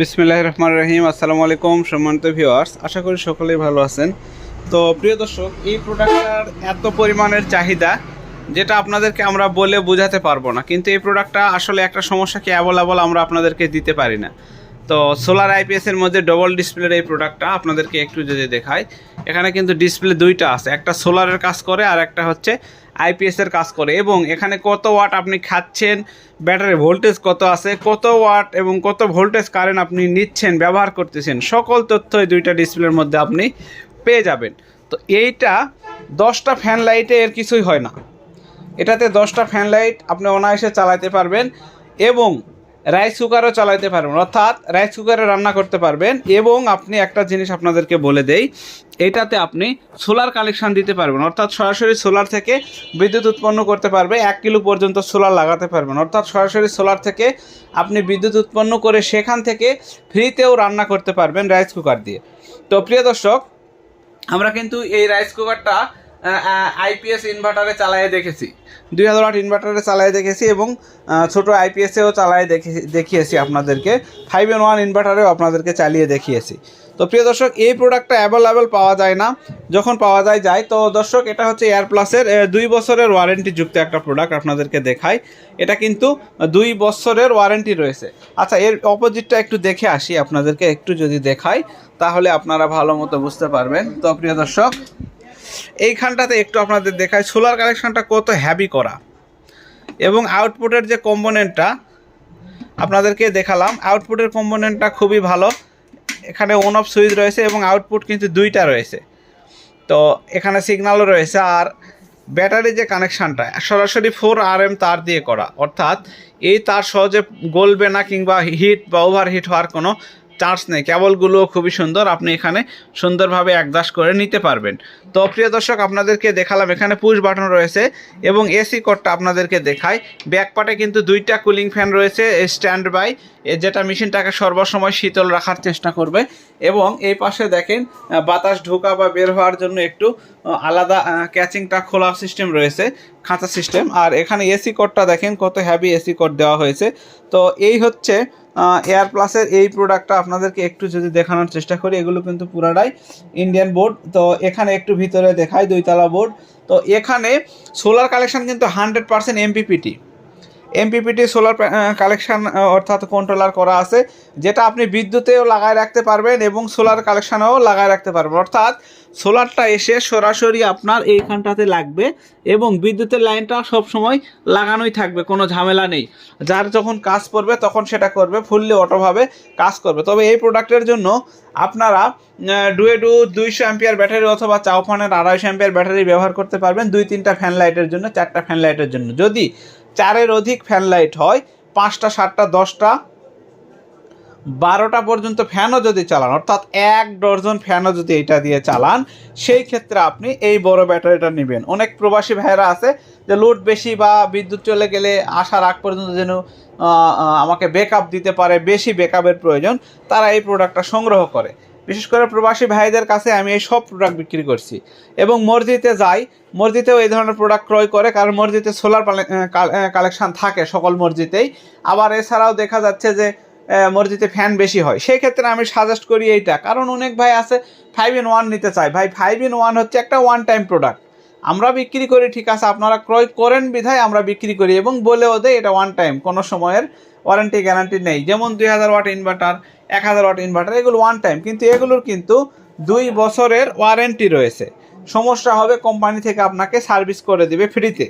বিসমিল্লাহ রহমান রহিম, আসসালামু আলাইকুম সম্মানিত ভিউয়ার্স আশা করি সকলেই ভালো আছেন। তো প্রিয় দর্শক, এই প্রোডাক্টটার এত পরিমাণের চাহিদা, যেটা আপনাদেরকে আমরা বলে বোঝাতে পারব না। কিন্তু এই প্রোডাক্টটা আসলে একটা সমস্যাকে অ্যাভেলেবল আমরা আপনাদেরকে দিতে পারি না। তো সোলার আইপিএসের মধ্যে ডবল ডিসপ্লের এই প্রোডাক্টটা আপনাদেরকে একটু যদি দেখাই, এখানে কিন্তু ডিসপ্লে দুইটা আছে। একটা সোলারের কাজ করে আর একটা হচ্ছে আইপিএস এর কাজ করে। এবং এখানে কত ওয়াট আপনি খাচ্ছেন ব্যাটারি ভোল্টেজ কত আছে, কত ওয়াট এবং কত ভোল্টেজ কারেন্ট আপনি নিচ্ছেন, ব্যবহার করতেছেন, সকল তথ্য এই দুইটা ডিসপ্লের মধ্যে আপনি পেয়ে যাবেন। তো এইটা দশটা ফ্যান লাইটে এর কিছুই হয় না। এটাতে দশটা ফ্যান লাইট আপনি অনায়াসে চালাতে পারবেন এবং রাইস কুকারও চালাইতে পারবেন, অর্থাৎ রাইস কুকারে রান্না করতে পারবেন এবং আপনি একটা জিনিস আপনাদেরকে বলে দেই, এটাতে আপনি সোলার কালেকশান দিতে পারবেন, অর্থাৎ সরাসরি সোলার থেকে বিদ্যুৎ উৎপন্ন করতে পারবে, এক কিলো পর্যন্ত সোলার লাগাতে পারবেন, অর্থাৎ সরাসরি সোলার থেকে আপনি বিদ্যুৎ উৎপন্ন করে সেখান থেকে ফ্রিতেও রান্না করতে পারবেন রাইস কুকার দিয়ে। তো প্রিয় দর্শক, আমরা কিন্তু এই রাইস কুকারটা আইপিএস ইনভার্টারে চালায়ে দেখেছি। দুই হাজার আট ইনভার্টারে চালায়ে দেখেছি এবং ছোট আইপিএসেও চালায় দেখে, দেখিয়েছি আপনাদেরকে। ফাইভ এন ওয়ান ইনভার্টারেও আপনাদেরকে চালিয়ে দেখিয়েছি। তো প্রিয় দর্শক, এই প্রোডাক্টটা অ্যাভেলেবেল পাওয়া যায় না। যখন পাওয়া যায় যায়। তো দর্শক, এটা হচ্ছে এয়ার প্লাসের দুই বছরের ওয়ারেন্টি যুক্ত একটা প্রোডাক্ট আপনাদেরকে দেখাই। এটা কিন্তু দুই বছরের ওয়ারেন্টি রয়েছে। আচ্ছা এর অপোজিটটা একটু দেখে আসি আপনাদেরকে, একটু যদি দেখাই, তাহলে আপনারা ভালো মতো বুঝতে পারবেন। তো প্রিয় দর্শক এইখানটাতে একটু আপনাদের দেখায় সোলার কালেকশনটা কত হ্যাভি করা। এবং আউটপুটের যে কম্পোনেন্টটা আপনাদেরকে দেখালাম। আউটপুটের কম্পোনেন্টটা খুবই ভালো। এখানে অন অফ সুইচ রয়েছে এবং আউটপুট কিন্তু দুইটা রয়েছে। তো এখানে সিগন্যালও রয়েছে। আর ব্যাটারি যে কানেকশানটা সরাসরি ফোর আর এম তার দিয়ে করা। অর্থাৎ এই তার সহজে গলবে না কিংবা হিট বা ওভার হিট হওয়ার কোনো চান্স নেই, কেবলগুলো খুবই সুন্দর, আপনি এখানে সুন্দরভাবে একদাস করে নিতে পারবেন। তো প্রিয় দর্শক, আপনাদেরকে দেখালাম, এখানে পুশ বাটন রয়েছে এবং এসি কোডটা আপনাদেরকে দেখায় ব্যাকপাটে কিন্তু দুইটা কুলিং ফ্যান রয়েছে স্ট্যান্ড বাই যেটা মেশিনটাকে সর্বসময় শীতল রাখার চেষ্টা করবে এবং এই পাশে দেখেন বাতাস ঢোকা বা বের হওয়ার জন্য একটু আলাদা ক্যাচিংটা খোলা সিস্টেম রয়েছে, খাঁচা সিস্টেম আর এখানে এসি কোডটা দেখেন, কত হ্যাভি এসি কোড দেওয়া হয়েছে। তো এই হচ্ছে এয়ার প্লাসের এই প্রোডাক্টটা আপনাদেরকে একটু যদি দেখানোর চেষ্টা করি, এগুলো কিন্তু পুরাটাই ইন্ডিয়ান বোর্ড তো এখানে একটু ভিতরে দেখায় দুইতলা বোর্ড তো এখানে সোলার কালেকশন কিন্তু hundred percent MPPT MPPT solar collection অর্থাৎ কন্ট্রোলার করা আছে, যেটা আপনি বিদ্যুতেও লাগায় রাখতে পারবেন এবং সোলার কালেকশানেও লাগায় রাখতে পারবেন। অর্থাৎ সোলারটা এসে সরাসরি আপনার এইখানটাতে লাগবে এবং বিদ্যুতের লাইনটা সব সময় লাগানোই থাকবে, কোনো ঝামেলা নেই। যার যখন কাজ করবে তখন সেটা করবে, ফুললি অটোভাবে কাজ করবে। তবে এই প্রোডাক্টের জন্য আপনারা ডুয়ে ডু দুইশো অ্যাম্পিয়ার ব্যাটারি অথবা চাউফানের আড়াইশো অ্যাম্পিয়ার ব্যাটারি ব্যবহার করতে পারবেন, দুই তিনটা ফ্যান লাইটের জন্য, চারটা ফ্যান লাইটের জন্য। যদি চারের অধিক ফ্যান লাইট হয়, পাঁচটা, সাতটা, দশটা, বারোটা পর্যন্ত ফ্যানও যদি চালান, অর্থাৎ এক ডজন ফ্যানও যদি এটা দিয়ে চালান, সেই ক্ষেত্রে আপনি এই বড় ব্যাটারিটা নেবেন। অনেক প্রবাসী ভাইয়েরা আছে যে লোড বেশি বা বিদ্যুৎ চলে গেলে আসার আগ পর্যন্ত যেন আমাকে ব্যাকআপ দিতে পারে, বেশি ব্যাকআপের প্রয়োজন, তারা এই প্রোডাক্টটা সংগ্রহ করে। বিশেষ করে প্রবাসী ভাইদের কাছে আমি এই সব প্রোডাক্ট বিক্রি করছি। এবং মসজিদে যাই, মসজিদেও এই ধরনের প্রোডাক্ট ক্রয় করে, কারণ মসজিদে সোলার কালেকশন থাকে সকল মসজিদেই। আবার এছাড়াও দেখা যাচ্ছে যে মসজিদে ফ্যান বেশি হয়। সেই ক্ষেত্রে আমি সাজেস্ট করি এইটা। কারণ অনেক ভাই আছে ফাইভ ইন ওয়ান নিতে চায়। ভাই ফাইভ ইন ওয়ান হচ্ছে একটা ওয়ান টাইম প্রোডাক্ট আমরা বিক্রি করি, ঠিক আছে, আপনারা ক্রয় করেন বিধায় আমরা বিক্রি করি এবং বলেও দেয় এটা ওয়ান টাইম কোনো সময়ের ওয়ারেন্টি গ্যারান্টি নেই। যেমন দুই হাজার ওয়াট ইনভার্টার এক হাজার ওয়াট ইনভার্টার এগুলো ওয়ান টাইম কিন্তু এগুলোর কিন্তু দুই বছরের ওয়ারেন্টি রয়েছে। সমস্যা হবে কোম্পানি থেকে আপনাকে সার্ভিস করে দিবে ফ্রিতে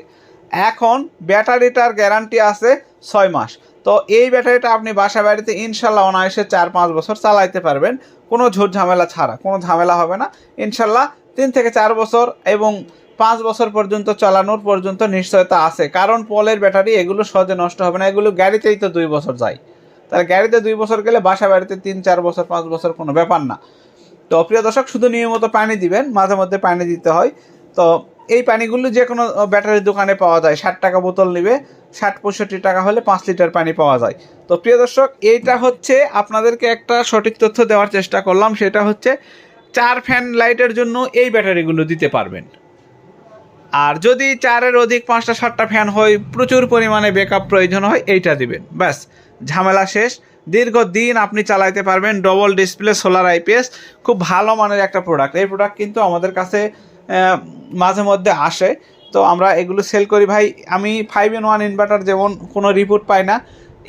এখন ব্যাটারিটার গ্যারান্টি আছে ছয় মাস। তো এই ব্যাটারিটা আপনি বাসা বাড়িতে ইনশাল্লাহ অনায়াসে চার পাঁচ বছর চালাইতে পারবেন। কোনো ঝুট ঝামেলা ছাড়া, কোনো ঝামেলা হবে না। ইনশাল্লাহ তিন থেকে চার বছর এবং পাঁচ বছর পর্যন্ত চালানোর পর্যন্ত নিশ্চয়তা আছে। কারণ পলের ব্যাটারি এগুলো সহজে নষ্ট হবে না। এগুলো গাড়িতেই তো দুই বছর যায়। তার গাড়িতে দুই বছর গেলে বাসা বাড়িতে তিন, চার বছর, পাঁচ বছর কোনো ব্যাপার না। তো প্রিয় দর্শক, শুধু নিয়মিত পানি দিবেন, মাঝে মধ্যে পানি দিতে হয়। তো এই পানিগুলো যে কোনো ব্যাটারির দোকানে পাওয়া যায়। ষাট টাকা বোতল নিবে, ষাট, পঁয়ষট্টি টাকা হলে পাঁচ লিটার পানি পাওয়া যায়। তো প্রিয় দর্শক, এইটা হচ্ছে আপনাদেরকে একটা সঠিক তথ্য দেওয়ার চেষ্টা করলাম। সেটা হচ্ছে, চার ফ্যান লাইটের জন্য এই ব্যাটারিগুলো দিতে পারবেন। আর যদি চারের অধিক পাঁচটা, সাতটা ফ্যান হয় প্রচুর পরিমাণে ব্যাকআপ প্রয়োজন হয়, এইটা দিবেন। ব্যাস, ঝামেলা শেষ। দীর্ঘদিন আপনি চালাইতে পারবেন ডবল ডিসপ্লে সোলার আইপিএস খুব ভালো মানের একটা প্রোডাক্ট এই প্রোডাক্ট কিন্তু আমাদের কাছে মাঝে মধ্যে আসে। তো আমরা এগুলো সেল করি। ভাই, আমি ফাইভ ইন ওয়ান ইনভার্টার যেমন কোনো রিপোর্ট পাই না,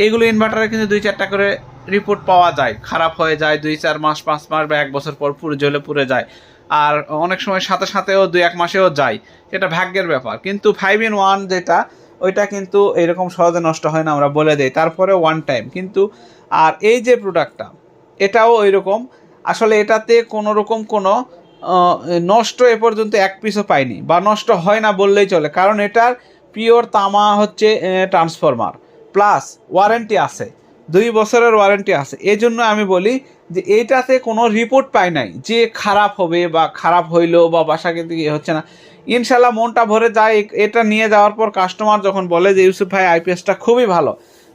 এগুলো ইনভার্টারে কিন্তু দুই, চারটা করে রিপোর্ট পাওয়া যায়। খারাপ হয়ে যায়, দুই, চার মাস, পাঁচ মাস বা এক বছর পর পুরো জ্বলে পুড়ে যায়। আর অনেক সময় সাথে সাথেও দুই এক মাসেও যায়। এটা ভাগ্যের ব্যাপার। কিন্তু ফাইভ ইন ওয়ান যেটা, ওইটা কিন্তু এরকম সহজে নষ্ট হয় না, আমরা বলে দেই। তারপরে ওয়ান টাইম কিন্তু, আর এই যে প্রোডাক্টটা এটাও ওই রকম আসলে এটাতে কোনো রকম কোনো নষ্ট এ পর্যন্ত এক পিসও পাইনি। বা নষ্ট হয় না বললেই চলে। কারণ এটার পিওর তামা হচ্ছে ট্রান্সফরমার প্লাস ওয়ারেন্টি আছে। দুই বছরের ওয়ারেন্টি আছে। এই জন্য আমি বলি যে এইটাতে কোনো রিপোর্ট পাই নাই যে খারাপ হবে বা খারাপ হইল বা বাসা কিন্তু ইয়ে হচ্ছে না। ইনশাল্লাহ মনটা ভরে যায় এটা নিয়ে যাওয়ার পর কাস্টমার যখন বলে যে, ইউসুফ ভাই আইপিএসটা খুবই ভালো।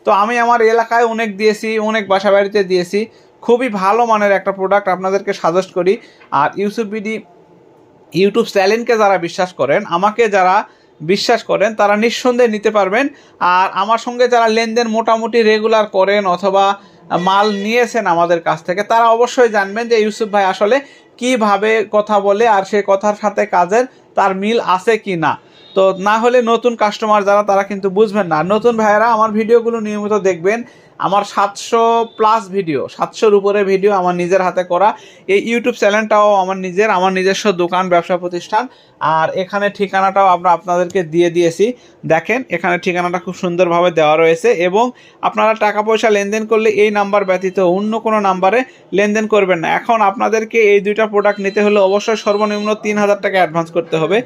তো আমি আমার এলাকায় অনেক দিয়েছি, অনেক বাসা বাড়িতে দিয়েছি। খুবই ভালো মানের একটা প্রোডাক্ট আপনাদেরকে সাজেস্ট করি। আর ইউসুফ বিডি ইউটিউব চ্যানেলকে যারা বিশ্বাস করেন, আমাকে যারা বিশ্বাস করেন, তারা নিঃসন্দেহে নিতে পারবেন। আর আমার সঙ্গে যারা লেনদেন মোটামুটি রেগুলার করেন অথবা মাল নিয়েছেন আমাদের কাছ থেকে, তারা অবশ্যই জানবেন যে ইউসুফ ভাই আসলে কীভাবে কথা বলে আর সে কথার সাথে কাজের তার মিল আছে কি না তো না হলে নতুন কাস্টমার যারা, তারা কিন্তু বুঝবেন না। নতুন ভাইয়েরা আমার ভিডিওগুলো নিয়মিত দেখবেন। আমার সাতশো প্লাস ভিডিও সাতশোর উপরে ভিডিও আমার নিজের হাতে করা। এই ইউটিউব চ্যানেলটাও আমার নিজের, আমার নিজস্ব দোকান, ব্যবসা প্রতিষ্ঠান। আর এখানে ঠিকানাটাও আমরা আপনাদেরকে দিয়ে দিয়েছি। দেখেন, এখানে ঠিকানাটা খুব সুন্দরভাবে দেওয়া রয়েছে এবং আপনারা টাকা পয়সা লেনদেন করলে এই নাম্বার ব্যতীত অন্য কোনো নাম্বারে লেনদেন করবেন না। এখন আপনাদেরকে এই দুইটা প্রোডাক্ট নিতে হলে অবশ্যই সর্বনিম্ন তিন হাজার টাকা অ্যাডভান্স করতে হবে।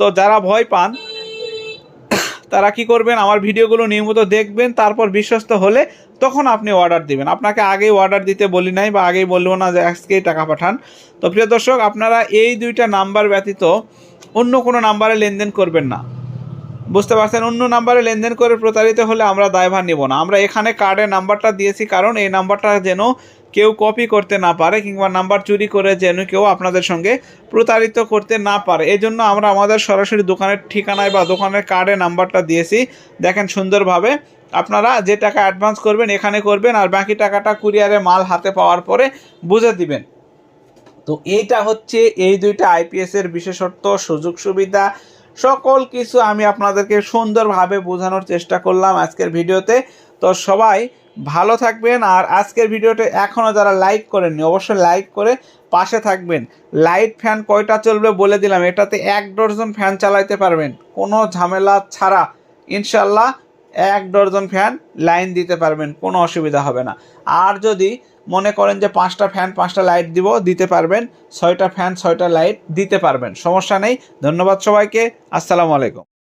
তো যারা ভয় পান, তারা কি করবেন? আমার ভিডিওগুলো নিয়মিত দেখবেন, তারপর বিশ্বস্ত হলে তখন আপনি অর্ডার দিবেন। আপনাকে আগেই অর্ডার দিতে বলি নাই বা আগেই বলব না যে আজকেই টাকা পাঠান। তো প্রিয় দর্শক, আপনারা এই দুইটা নাম্বার ব্যতীত অন্য কোনো নাম্বারে লেনদেন করবেন না। বুঝতে পারছেন? অন্য নাম্বারে লেনদেন করে প্রতারিত হলে আমরা দায়ভার নেব না। আমরা এখানে কার্ডের নাম্বারটা দিয়েছি কারণ এই নাম্বারটা যেন কেউ কপি করতে না পারে কিংবা নাম্বার চুরি করে যেন কেউ আপনাদের সঙ্গে প্রতারিত করতে না পারে। এই জন্য আমরা আমাদের সরাসরি দোকানের ঠিকানায় বা দোকানের কার্ডে নাম্বারটা দিয়েছি। দেখেন সুন্দরভাবে আপনারা যে টাকা অ্যাডভান্স করবেন, এখানে করবেন আর বাকি টাকাটা কুরিয়ারে মাল হাতে পাওয়ার পরে বুঝে দিবেন। তো এইটা হচ্ছে এই দুইটা আইপিএস এর বিশেষত্ব, সুযোগ সুবিধা, সকল কিছু আমি আপনাদেরকে সুন্দরভাবে বোঝানোর চেষ্টা করলাম আজকের ভিডিওতে। তো সবাই ভালো থাকবেন আর আজকের ভিডিওটা এখনও যারা লাইক করেননি, অবশ্যই লাইক করে পাশে থাকবেন। লাইট ফ্যান কয়টা চলবে বলে দিলাম, এটাতে এক ডজন ফ্যান চালাইতে পারবেন, কোনো ঝামেলা ছাড়া। ইনশাল্লাহ এক ডজন ফ্যান লাইন দিতে পারবেন, কোনো অসুবিধা হবে না। আর যদি মনে করেন যে পাঁচটা ফ্যান, পাঁচটা লাইট দিব, দিতে পারবেন, ছয়টা ফ্যান, ছয়টা লাইট দিতে পারবেন, সমস্যা নেই। ধন্যবাদ সবাইকে, আসসালামু আলাইকুম।